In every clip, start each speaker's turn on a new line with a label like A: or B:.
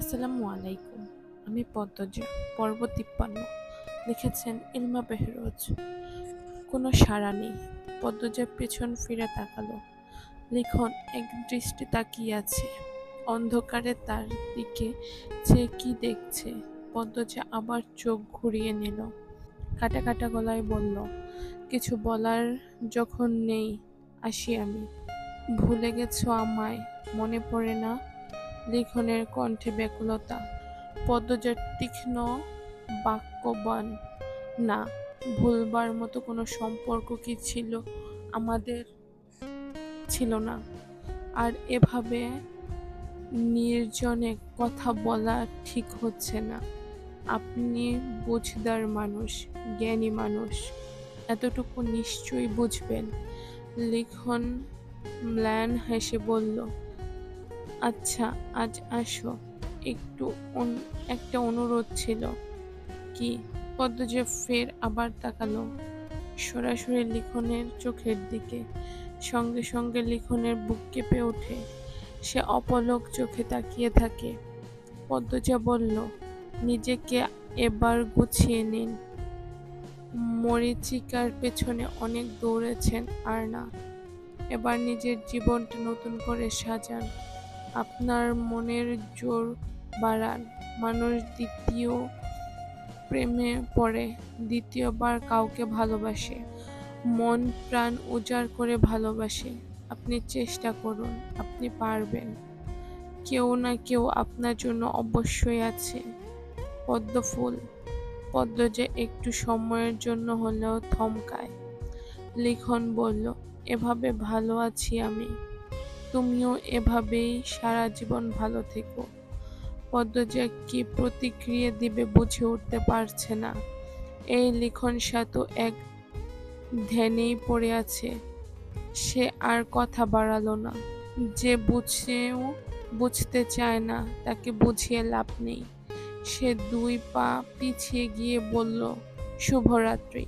A: আসসালামু আলাইকুম। আমি পদ্মজা পর্ব তিপ্পান্ন লিখেছেন ইলমা বেহরোজ। কোনো সাড়া নেই। পদ্মজার পেছন ফিরে তাকালো। লিখন এক দৃষ্টি তাকিয়ে আছে। অন্ধকারে তার দিকে চেয়ে কি দেখছে, পদ্মজা আবার চোখ ঘুরিয়ে নিল। কাটা কাটা গলায় বলল, কিছু বলার যখন নেই, আসি আমি। ভুলে গেছো আমায়, মনে পড়ে না লিখনের কণ্ঠে ব্যাকুলতা। পদ্মজার তীক্ষ্ণ বাক্যবান, না, ভুলবার মতো কোনো সম্পর্ক কি ছিল? আমাদের ছিল না। আর এভাবে নির্জনে কথা বলা ঠিক হচ্ছে না। আপনি বুঝদার মানুষ, জ্ঞানী মানুষ, এতটুকু নিশ্চয়ই বুঝবেন। লিখন ম্ল্যান হেসে বলল আচ্ছা আজ আসো। একটু একটা অনুরোধ ছিল। কি? পদ্মজা ফের আবার তাকালো। সরাসরি লিখনের চোখের দিকে, সঙ্গে সঙ্গে লিখনের বুক কেঁপে ওঠে। সে অপলক চোখে তাকিয়ে থাকে। পদ্মজা বলল, নিজেকে এবার গুছিয়ে নিন। মরিচিকার পেছনে অনেক দৌড়েছেন আর না। এবার নিজের জীবনটা নতুন করে সাজান। আপনার মনের জোর বাড়ান। মানুষ দ্বিতীয় প্রেমে পড়ে, দ্বিতীয়বার কাউকে ভালোবাসে। মন প্রাণ উজাড় করে ভালোবাসে। আপনি চেষ্টা করুন, আপনি পারবেন। কেউ না কেউ আপনার জন্য অবশ্যই আছে। পদ্মফুল, পদ্ম যে একটু সময়ের জন্য হলেও থমকায়। লিখন বলল, এভাবে ভালো আছি আমি। তুমিও এভাবেই সারা জীবন ভালো থেকো। পদ্মজা কি প্রতিক্রিয়া দিবে বুঝে উঠতে পারছে না। এই লিখন সাতু এক ধ্যানেই পড়ে আছে। সে আর কথা বাড়ালো না। যে বুঝেও বুঝতে চায় না, তাকে বুঝিয়ে লাভ নেই। সে দুই পা পিছিয়ে গিয়ে বলল, শুভরাত্রি।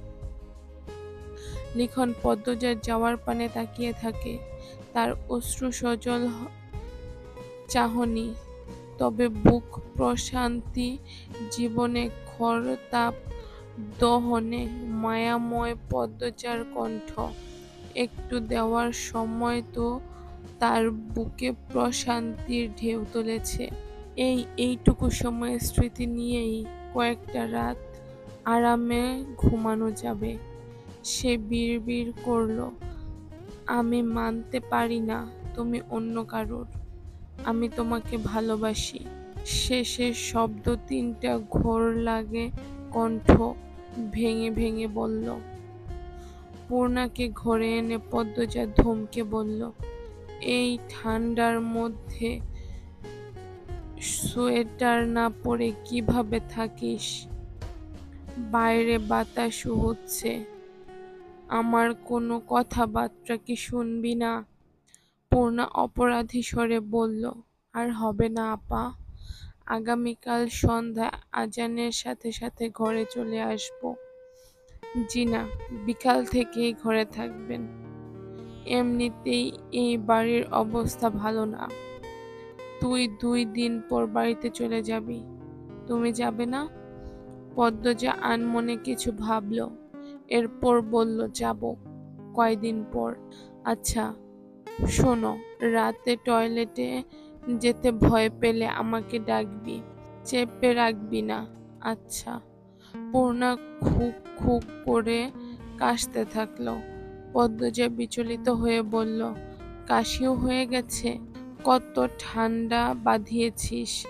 A: লিখন পদ্মজার যাওয়ার পানে তাকিয়ে থাকে। তার অশ্রু সজল চাহনি। তবে বুক প্রশান্তি, জীবনে খরতাপ দহনে মায়াময় পদ্মচার কণ্ঠ। একটু দেওয়ার সময় তো তার বুকে প্রশান্তির ঢেউ তুলেছে। এই, এইটুকু সময়ের স্মৃতি নিয়েই কয়েকটা রাত আরামে ঘুমানো যাবে। সে বিড়বিড় করল। আমি মানতে পারি না তুমি অন্য কারোর। আমি তোমাকে ভালোবাসি। শেষের শব্দ তিনটা ঘোর লাগে কণ্ঠ ভেঙে ভেঙে বলল। পূর্ণাকে ঘরে এনে পদ্মজা ধমকে বলল, এই ঠান্ডার মধ্যে সোয়েটার না পরে কীভাবে থাকিস? বাইরে বাতাসও হচ্ছে। আমার কোনো কথাবার্তা কি শুনবি না? পূর্ণা অপরাধী স্বরে বলল, আর হবে না, আপা। আগামীকাল সন্ধ্যা আজানের সাথে সাথে ঘরে চলে আসব। জি না বিকাল থেকেই ঘরে থাকবেন। এমনিতেই এই বাড়ির অবস্থা ভালো না। তুই দুই দিন পর বাড়িতে চলে যাবি। তুমি যাবে না? পদ্মজা আনমনে কিছু ভাবল। এরপর বলল, যাব। কয়দিন পর আচ্ছা শোনো, রাতে টয়লেটে যেতে ভয় পেলে আমাকে ডাকবি, চেপে রাখবি না। আচ্ছা। পূর্ণা খুব খুব করে কাশতে থাকল। পদ্মজা বিচলিত হয়ে বলল, কাশিও হয়ে গেছে? কত ঠান্ডা বাঁধিয়েছিস?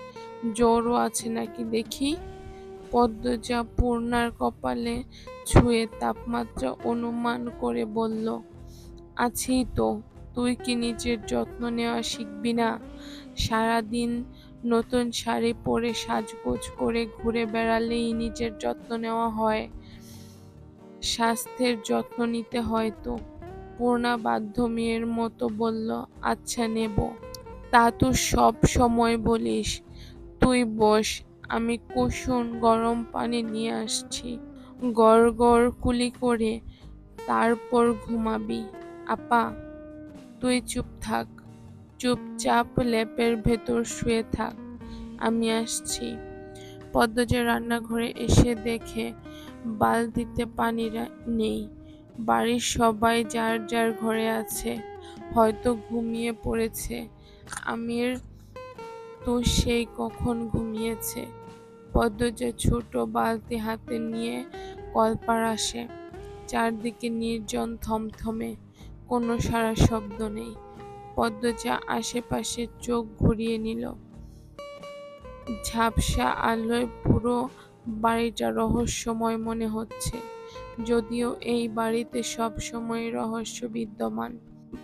A: জ্বরও আছে নাকি দেখি? পদ্মজা পূর্ণার কপালে ছুঁয়ে তাপমাত্রা অনুমান করে বলল, আছি তো, তুই কি নিজের যত্ন নেওয়া শিখবি না? সারাদিন নতুন শাড়ি পরে সাজগোজ করে ঘুরে বেড়ালেই নিজের যত্ন নেওয়া হয়। স্বাস্থ্যের যত্ন নিতে হয় তো। পূর্ণা বাধ্য মেয়ের মতো বলল আচ্ছা নেব। তা তো সব সময় বলিস। তুই বস, আমি কুসুম গরম পানি নিয়ে আসছি। গড় গড় কুলি করে তারপর ঘুমাবি। আপা, তুই চুপ থাক। চুপচাপ লেপের ভেতর শুয়ে থাক। আমি আসছি। পদ্মজা রান্নাঘরে এসে দেখে বালতিতে পানি নেই। বাড়ির সবাই যার যার ঘরে আছে, হয়তো ঘুমিয়ে পড়েছে। আমির তো সেই কখন ঘুমিয়েছে। পদ্মজা ছোট বালতি হাতে নিয়ে কলপার আসে। চারদিকে নির্জন থমথমে, কোনো সারা শব্দ নেই। পদ্মজা আশেপাশে চোখ ঘুরিয়ে নিল। ঝাপসা আলোয় পুরো বাড়িটা রহস্যময় মনে হচ্ছে, যদিও এই বাড়িতে সব সময় রহস্য বিদ্যমান।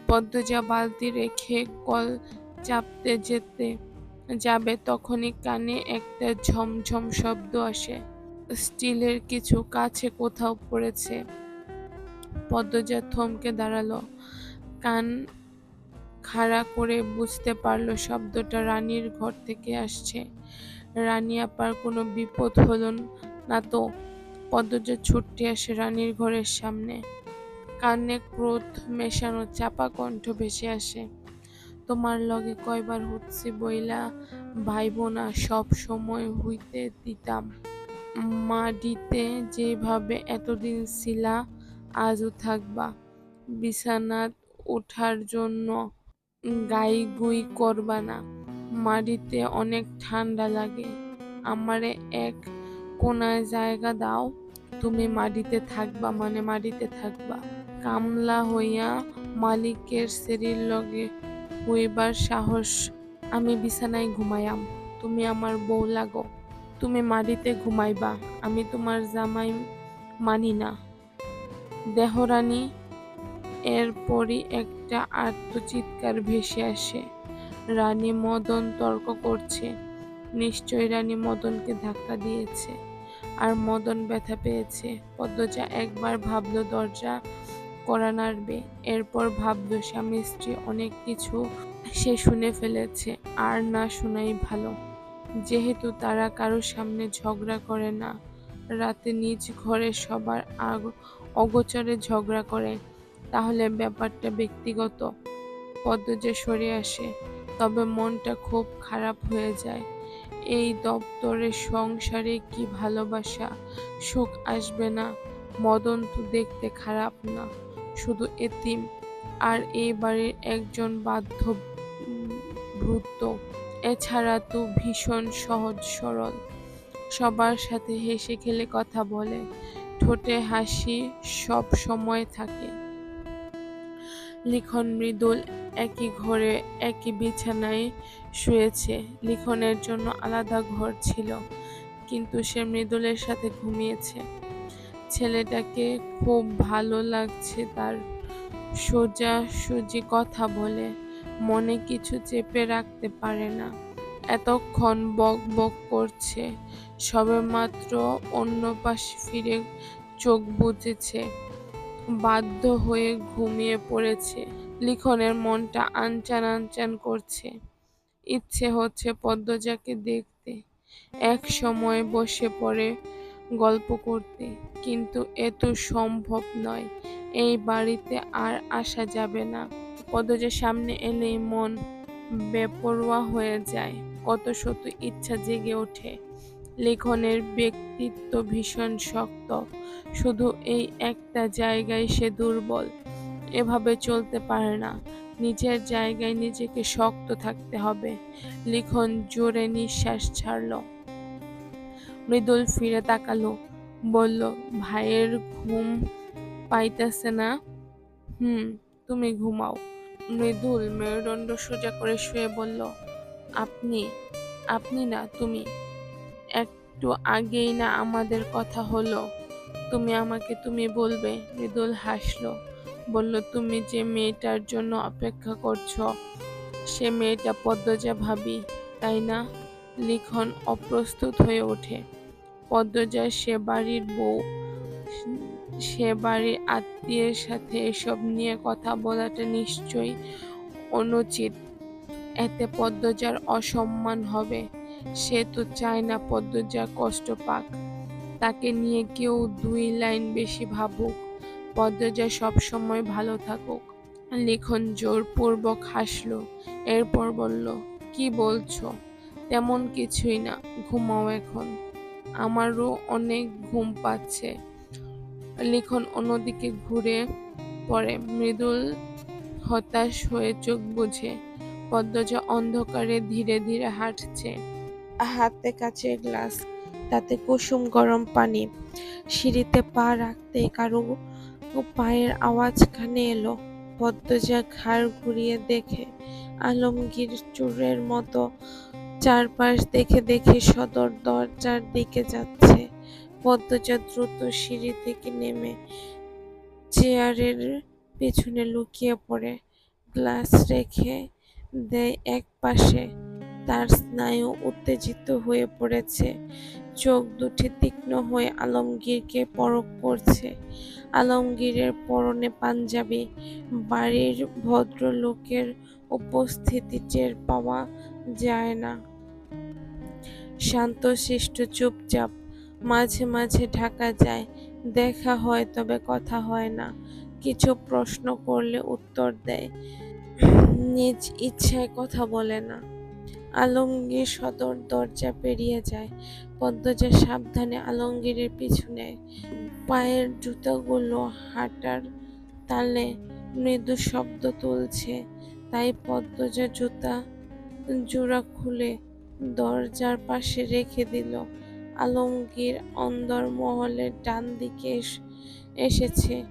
A: পদ্মজা বালতি রেখে কল চাপতে যেতে যাবে তখনই কানে একটা ঝমঝম শব্দ আসে। স্টিলের কিছু কাছে কোথাও পড়েছে। পদ্মজা থমকে দাঁড়াল। কান খাড়া করে বুঝতে পারল শব্দটা রানীর ঘর থেকে আসছে। রানী আপার কোনো বিপদ হলো না তো। পদ্মজা ছুটে আসে রানীর ঘরের সামনে। কানে ক্রোধ মেশানো চাপা কণ্ঠ ভেসে আসে। তোমার লগে কয়বার হচ্ছে বইলা ভাইব না সব সময় হইতে দিতাম। মাটিতে যেভাবে এতদিন ছিলা, আজও থাকবা। বিছানাত ওঠার জন্য গাই গুই করবা না। মাটিতে অনেক ঠান্ডা লাগে। আমারে এক কোনায় জায়গা দাও। তুমি মাটিতে থাকবা মানে মাটিতে থাকবা। কামলা হইয়া মালিকের সেরির লগে হইবার সাহস, আমি বিছানায় ঘুমায়াম। তুমি আমার বউ লাগো। তুমি মাটিতে ঘুমাইবা। আমি তোমার জামাই মানি না। দেহরানী এরপরই একটা আর্তচিৎকার ভেসে আসে। রানী মদন তর্ক করছে। নিশ্চয় রানী মদনকে ধাক্কা দিয়েছে। আর মদন ব্যথা পেয়েছে। পদ্মজা একবার ভাবলো, দরজা করা নাড়বে। এরপর ভাবলো, স্বামী স্ত্রী অনেক কিছু সে শুনে ফেলেছে, আর না শোনাই ভালো। যেহেতু তারা কারোর সামনে ঝগড়া করে না, রাতে নিজ ঘরে সবার আগ অগোচরে ঝগড়া করে, তাহলে ব্যাপারটা ব্যক্তিগত পদ্মজা সরে আসে, তবে মনটা খুব খারাপ হয়ে যায়। এই দপ্তরের সংসারে কি ভালোবাসা? সুখ আসবে না, মদন তো দেখতে খারাপ না। শুধু এতিম আর এই বাড়ির একজন বাধ্য ভূত এছাড়া তো ভীষণ সহজ সরল। সবার সাথে হেসে খেলে কথা বলে। ঠোঁটে হাসি সব সময় থাকে। লিখন মৃদুল একই ঘরে, একই বিছানায় শুয়েছে। লিখনের জন্য আলাদা ঘর ছিল, কিন্তু সে মৃদুলের সাথে ঘুমিয়েছে। ছেলেটাকে খুব ভালো লাগছে তার সোজা সুজি কথা বলে, মনে কিছু চেপে রাখতে পারে না। এতক্ষণ বক বক করছে সবে মাত্র অন্য পাশে ফিরে চোখ বুঝেছে বাধ্য হয়ে ঘুমিয়ে পড়েছে। লিখনের মনটা আনচান আনচান করছে, ইচ্ছে হচ্ছে পদ্মজাকে দেখতে। এক সময় বসে পড়ে গল্প করতে। কিন্তু এ তো সম্ভব নয়। এই বাড়িতে আর আসা যাবে না। পদ্মজার সামনে এলেই মন বেপরোয়া হয়ে যায়। কত শত ইচ্ছা জেগে ওঠে। লেখনের ব্যক্তিত্ব ভীষণ শক্ত। শুধু এই একটা জায়গায় সে দুর্বল। এভাবে চলতে পারে না। নিজের জায়গায় নিজেকে শক্ত থাকতে হবে। লিখন জোরে নিঃশ্বাস ছাড়ল। মৃদুল ফিরে তাকালো, বলল, ভাইয়ের ঘুম পাইতেছে না? হুম, তুমি ঘুমাও। মৃদুল মেরুদণ্ড সোজা করে শুয়ে বলল, আপনি আপনি না, তুমি। একটু আগেই না আমাদের কথা হলো। তুমি আমাকে, তুমি বলবে? মৃদুল হাসলো, বলল, তুমি যে মেয়েটার জন্য অপেক্ষা করছ, সে মেয়েটা পদ্মজা ভাবি, তাই না? লিখন অপ্রস্তুত হয়ে ওঠে। পদ্মজা সে বাড়ির বউ, সে বাড়ির আত্মীয়ের সাথে এসব নিয়ে কথা বলাটা নিশ্চয়ই অনুচিত। এতে পদ্মজার অসম্মান হবে। সে তো চায় না পদ্মজা কষ্ট পাক। তাকে নিয়ে কেউ দুই লাইন বেশি ভাবুক। পদ্মজা সবসময় ভালো থাকুক। লিখন জোরপূর্বক হাসল, এরপর বলল, কি বলছো? তেমন কিছুই না, ঘুমাও এখন। আমারও অনেক ঘুম পাচ্ছে। লিখন অন্যদিকে ঘুরে পড়ে। মৃদুল হতাশ হয়ে চোখ বুঝে। পদ্মজা অন্ধকারে ধীরে ধীরে হাঁটছে। হাতে কাছে গ্লাস, তাতে কুসুম গরম পানি। সিঁড়িতে পা রাখতে কারও পায়ের আওয়াজ কানে এলো। পদ্মজা ঘাড় ঘুরিয়ে দেখে আলমগীর চোরের মতো চারপাশ দেখে দেখে সদর দরজার দিকে যাচ্ছে। পদ্মজা দ্রুত সিঁড়ি থেকে নেমে চেয়ারের পেছনে লুকিয়ে পড়ে। গ্লাস রেখে দেয় এক পাশে। তার স্নায়ু উত্তেজিত হয়ে পড়েছে। চোখ দুটি তীক্ষ্ণ হয়ে আলমগীরকে পরখ করছে। আলমগীরের পরনে পাঞ্জাবি। বাড়ির ভদ্রলোকের উপস্থিতি টের পাওয়া যায় না। শান্তশিষ্ট চুপচাপ মাঝে মাঝে ঢাকা যায়। দেখা হয়, তবে কথা হয় না। কিছু প্রশ্ন করলে উত্তর দেয়। নিজ ইচ্ছায় কথা বলে না। আলমগীর সদর দরজা পেরিয়ে যায়। পদ্মজা সাবধানে আলমগীরের পিছু নেয় পায়ের জুতাগুলো হাঁটার তালে মৃদু শব্দ তুলছে। তাই পদ্মজা জুতা জোড়া খুলে দরজার পাশে রেখে দিল। আলমগীর অন্দর মহলের ডান দিকে এসেছে।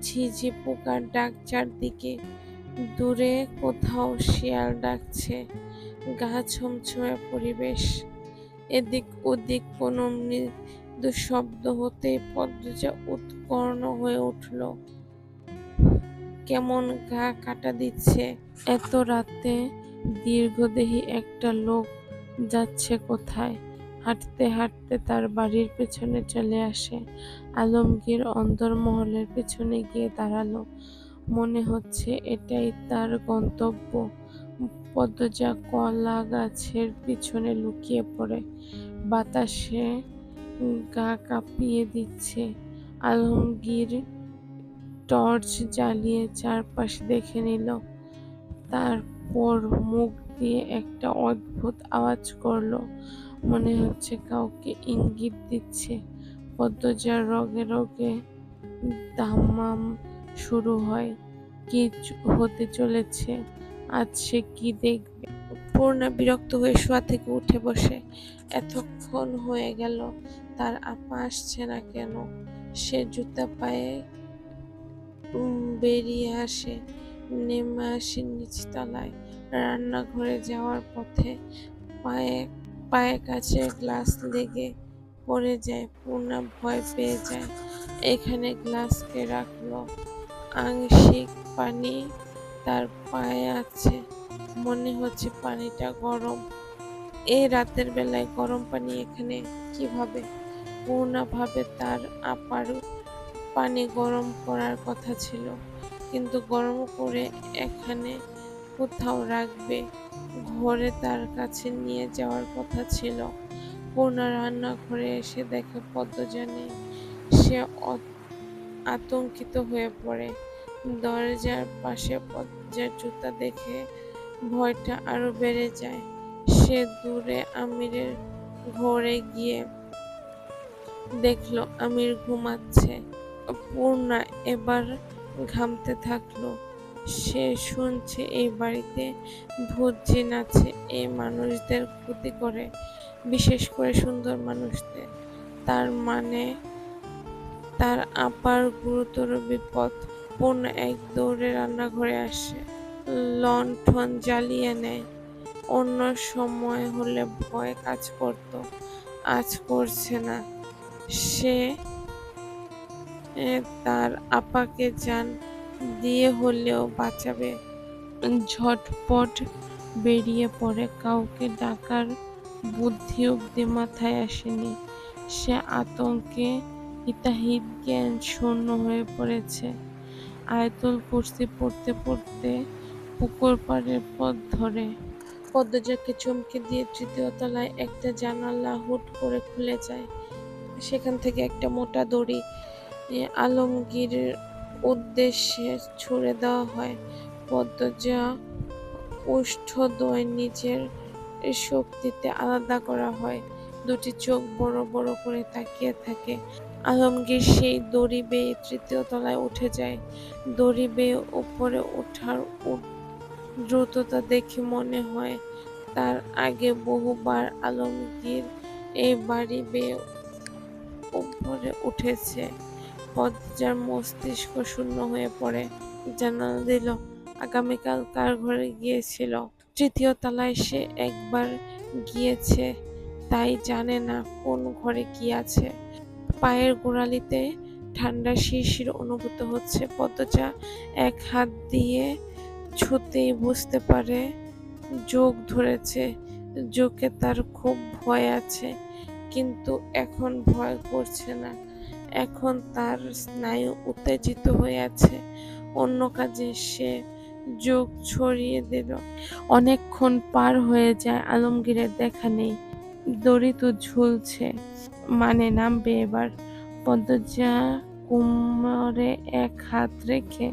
A: ঝিঝি পোকার ডাক চারদিকে, দূরে কোথাও শিয়াল ডাকছে। গা ছমছমে পরিবেশ। এদিক ওদিক কোনো মৃদু শব্দ হতেই পদ্মজা উৎকর্ণ হয়ে উঠল। কেমন গা কাটা দিচ্ছে। এত রাতে দীর্ঘদেহী একটা লোক যাচ্ছে কোথায়? হাঁটতে হাঁটতে তার বাড়ির পেছনে চলে আসে। আলমগীর অন্দরমহলের পেছনে গিয়ে দাঁড়াল। মনে হচ্ছে এটাই তার গন্তব্য। পদ্মজা কলা গাছের পিছনে লুকিয়ে পড়ে। বাতাসে গা কাঁপিয়ে দিচ্ছে। আলমগীর টর্চ জ্বালিয়ে চারপাশ দেখে নিল। তারপর মুখ দিয়ে একটা অদ্ভুত আওয়াজ করল। মনে হচ্ছে কাউকে ইঙ্গিত দিচ্ছে। পদ্মজার রগে রগে দামাম শুরু হয়। কি হতে চলেছে? আজ সে কি দেখবে? পূর্ণা বিরক্ত হয়ে শোয়া থেকে উঠে বসে। এতক্ষণ হয়ে গেল, তার আপা আসছে না কেন? সে জুতা পায়ে বেরিয়ে আসে, নেমে আসে নিচতলায়। রান্নাঘরে যাওয়ার পথে পায়ে পায়ে কাছে গ্লাস লেগে পড়ে যায়। পূর্ণা ভয় পেয়ে যায়। এখানে গ্লাসকে রাখল। আংশিক পানি তার পায়ে আছে। মনে হচ্ছে পানিটা গরম। এই রাতের বেলায় গরম পানি এখানে কীভাবে? পূর্ণা ভাবে তার আপার পানি গরম করার কথা ছিল। কিন্তু গরম করে এখানে কোথাও রাখবে। ঘরে তার কাছে নিয়ে যাওয়ার কথা ছিল। পূর্ণা রান্নাঘরে এসে দেখে পদ্মজা নেই সে আতঙ্কিত হয়ে পড়ে। দরজার পাশে পদ্মার জুতা দেখে ভয়টা আরও বেড়ে যায়। সে দূরে আমিরের ঘরে গিয়ে দেখল, আমির ঘুমাচ্ছে। পূর্ণা এবার ঘামতে থাকল। সে শুনছে এই বাড়িতে ভূত জিন আছে, এই মানুষদের ক্ষতি করে, বিশেষ করে সুন্দর মানুষদের। তার মানে তার আপার গুরুতর বিপদ পূর্ণ এক দৌড়ে রান্নাঘরে আসে, লণ্ঠন জ্বালিয়ে নেয়। অন্য সময় হলে ভয় কাজ করত, আজ করছে না। সে তার আপাকে জান দিয়ে হলেও বাঁচাবে। ঝটপট বেরিয়ে পড়ে। কাউকে ডাকার বুদ্ধি অব্দি মাথায় আসেনি। সে আতঙ্কে হিতাহিত জ্ঞান শূন্য হয়ে পড়েছে। আয়তল কুর্সি পড়তে পড়তে পুকুর পাড়ের পথ ধরে। পদ্মজাকে চমকে দিয়ে তৃতীয় তলায় একটা জানালা হুট করে খুলে যায়। সেখান থেকে একটা মোটা দড়ি আলমগীরের উদ্দেশ্যে ছুড়ে দেওয়া হয়। পদ্মজা ওষ্ঠদ্বয় নিজের শক্তিতে আলাদা করা হয়। দুটি চোখ বড় বড় করে তাকিয়ে থাকে। আলমগীর সেই দড়ি বেয়ে তৃতীয় তলায় উঠে যায়। দড়ি বেয়ে উপরে ওঠার দ্রুততা দেখে মনে হয় তার আগে বহুবার আলমগীর এই বাড়ি বেয়ে উপরে উঠেছে। পদ্মার মস্তিষ্ক শূন্য হয়ে পড়ে। জানালা দিল, আগামীকাল কার ঘরে গিয়েছিল? তৃতীয় তলায় সে একবার গিয়েছে, তাই জানে না কোন ঘরে কি আছে। পায়ের গোড়ালিতে ঠান্ডা শিরশির অনুভূত হচ্ছে। পদ্মজা এক হাত দিয়ে ছুতেই বুঝতে পারে, যোগ ধরেছে, যোগে তার খুব ভয় আছে, কিন্তু এখন ভয় করছে না। এখন তার স্নায়ু উত্তেজিত হয়ে আছে। অন্য কাজে সে যোগ ছড়িয়ে দিল। অনেকক্ষণ পার হয়ে যায়, আলমগীরের দেখা নেই। দড়ি তো ঝুলছে। মানে নামবে এবার। পদ্মজা কোমরে এক হাত রেখে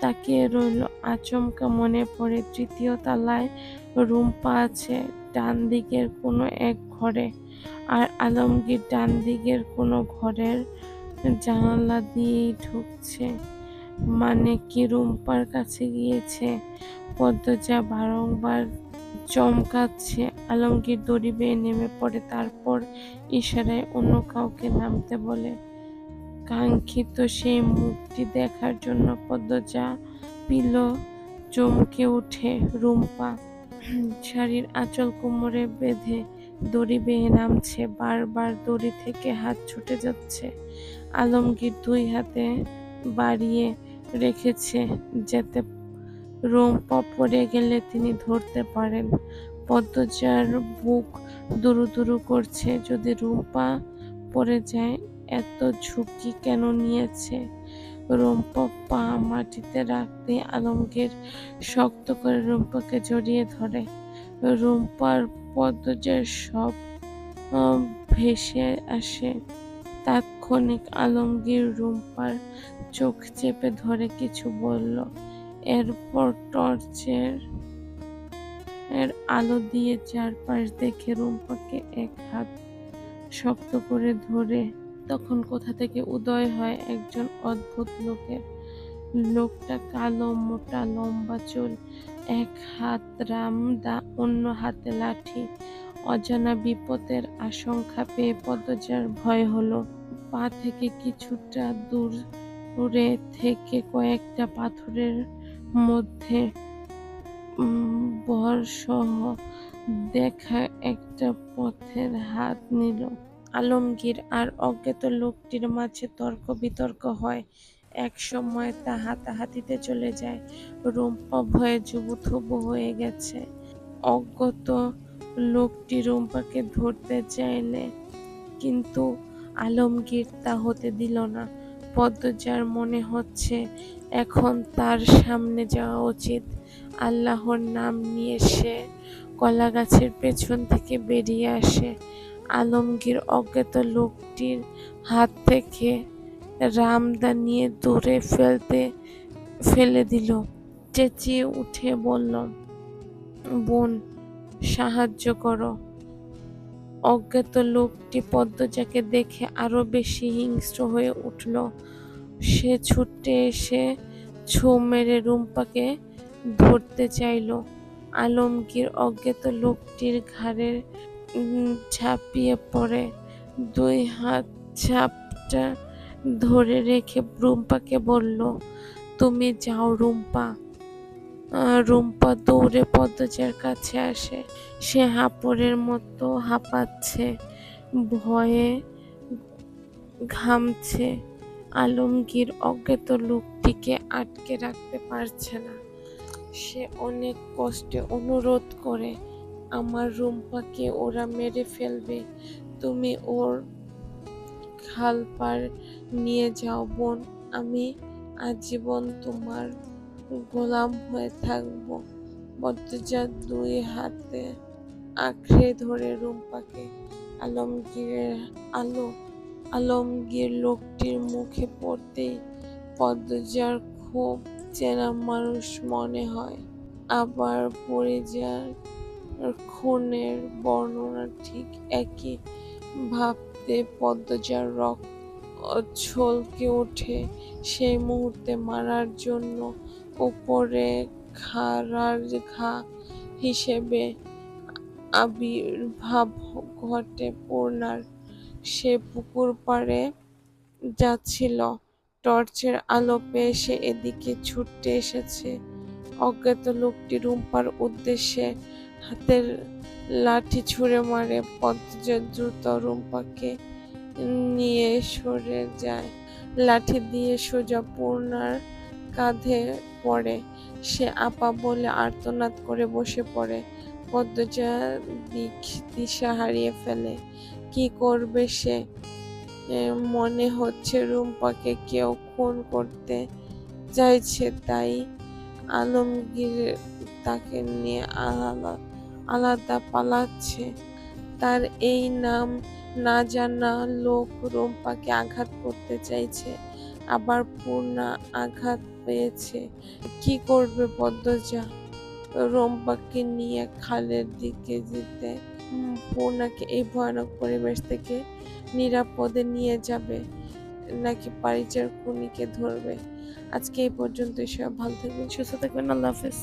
A: তাকিয়ে রইল। আচমকা মনে পড়ে, তৃতীয় তলায় রুম্পা আছে ডান দিকের কোনো এক ঘরে। আর আলমগীর ডান দিকের কোনো ঘরের জানালা দিয়েই ঢুকছে। মানে কি রুম্পার কাছে গিয়েছে। পদ্মজা বারংবার চমকাচ্ছে। আলমগীর দড়ি বেয়ে নেমে পড়ে, তারপর ইশারায় অন্য কাউকে নামতে বলে। কাঙ্ক্ষিত সেই মুখটি দেখার জন্য পদ্মজা পিল চমকে উঠে রুম্পা শাড়ির আঁচল কোমরে বেঁধে দড়ি বেয়ে নামছে, বারবার দড়ি থেকে হাত ছুটে যাচ্ছে। আলমগীর দুই হাতে বাড়িয়ে রেখেছে যাতে রুম্পা পড়ে গেলে তিনি ধরতে পারেন। পদ্মজার বুক দুরু দুরু করছে, যদি রুম্পা পড়ে যায় এত ঝুঁকি কেন নিয়েছে? রুম্পা পা মাটিতে রাখতে আলমগীর শক্ত করে রুম্পাকে জড়িয়ে ধরে। রুম্পার পদ্মজার সব ভেসে আসে। তাৎক্ষণিক আলমগীর রুম্পার চোখ চেপে ধরে কিছু বলল। এরপর টর্চের, এর আলো দিয়ে চারপাশ দেখে রুম্পাকে এক হাত শক্ত করে ধরে, তখন কোথা থেকে উদয় হয় একজন অদ্ভুত লোকের? লোকটা কালো, মোটা, লম্বা চুল এক হাত রামদা অন্য হাতে লাঠি। অজানা বিপদের আশঙ্কা পেয়ে পদজার ভয় হলো। পা থেকে কিছুটা দূর, দূরে থেকে কয়েকটা পাথরের মধ্যে বরসহ দেখা একটা পথের হাত নিল। আলমগীর আর অজ্ঞাত লোকটির মাঝে তর্ক বিতর্ক হয়। এক সময় তা হাতাহাতিতে চলে যায়। রুম্পা ভয়ে জুবুথুবু হয়ে গেছে। অজ্ঞত লোকটি রুম্পাকে ধরতে চাইলে কিন্তু আলমগীর তা হতে দিল না। পদ্মজার মনে হচ্ছে এখন তার সামনে যাওয়া উচিত। আল্লাহর নাম নিয়ে সে কলা গাছের পেছন থেকে বেরিয়ে আসে। আলমগীর অজ্ঞাত লোকটির হাত থেকে রামদা নিয়ে দূরে ফেলতে, ফেলে দিল। চেঁচিয়ে উঠে বলল, বোন, সাহায্য করো। অজ্ঞাত লোকটি পদ্মজাকে দেখে আরও বেশি হিংস্র হয়ে উঠল। সে ছুটে এসে ছো মেরে রুম্পাকে ধরতে চাইল। আলমগীর অজ্ঞাত লোকটির ঘাড়ে ঝাঁপিয়ে পড়ে। দুই হাত ঝাপটা ধরে রেখে রুম্পাকে বলল, তুমি যাও রুম্পা। রুম্পা দৌড়ে পদ্মজার কাছে আসে। সে হাঁপড়ের মতো হাঁপাচ্ছে, ভয়ে ঘামছে। আলমগীর অজ্ঞাত লোকটিকে আটকে রাখতে পারছে না। সে অনেক কষ্টে অনুরোধ করে, আমার রুম্পাকে ওরা মেরে ফেলবে। তুমি ওর খাল পার নিয়ে যাও বোন। আমি আজীবন তোমার গোলাম হয়ে থাকব। বদ্রজাত দুই হাতে আঁকড়ে ধরে রুম্পাকে আলমগীরের আলো, আলমগীর লোকটির মুখে পড়তেই পদ্মজার খুব চেনা মানুষ মনে হয়। আবার পরিজার খুনের বর্ণনা ঠিক একই ভাবতে পদ্মজার রক্ত ছলকে ওঠে। সেই মুহূর্তে মারার জন্য উপরে খাড়ার ঘা হিসেবে আবির্ভাব ঘটে পূর্ণার। সে পুকুর পাড়ে যাচ্ছিল। টর্চের আলো পেয়ে সে এদিকে ছুটতে এসেছে। অজ্ঞাত লোকটি রুম্পার উদ্দেশ্যে হাতের লাঠি ছুঁড়ে মারে পদ্মজা দ্রুত রুম্পাকে নিয়ে সরে যায়। লাঠি দিয়ে সোজা পূর্ণার কাঁধে পড়ে। সে আপা বলে আর্তনাদ করে বসে পড়ে। পদ্মজা দিক দিশা হারিয়ে ফেলে। কি করবে সে? মনে হচ্ছে রুম্পাকে কেউ খুন করতে চাইছে, তাই আলমগীর তাকে নিয়ে আলাদা আলাদা পালাচ্ছে। তার এই নাম না জানা লোক রুম্পাকে আঘাত করতে চাইছে, আবার পূর্ণা আঘাত পেয়েছে। কি করবে পদ্মজা? রম্পাকে নিয়ে খালের দিকে যেতে পূর্ণাকে এই ভয়ানক পরিবেশ থেকে নিরাপদে নিয়ে যাবে, নাকি পারিচার খুনিকে ধরবে। আজকে এই পর্যন্ত সব ভালো থাকবেন, সুস্থ থাকবেন, আল্লাহ হাফেজ।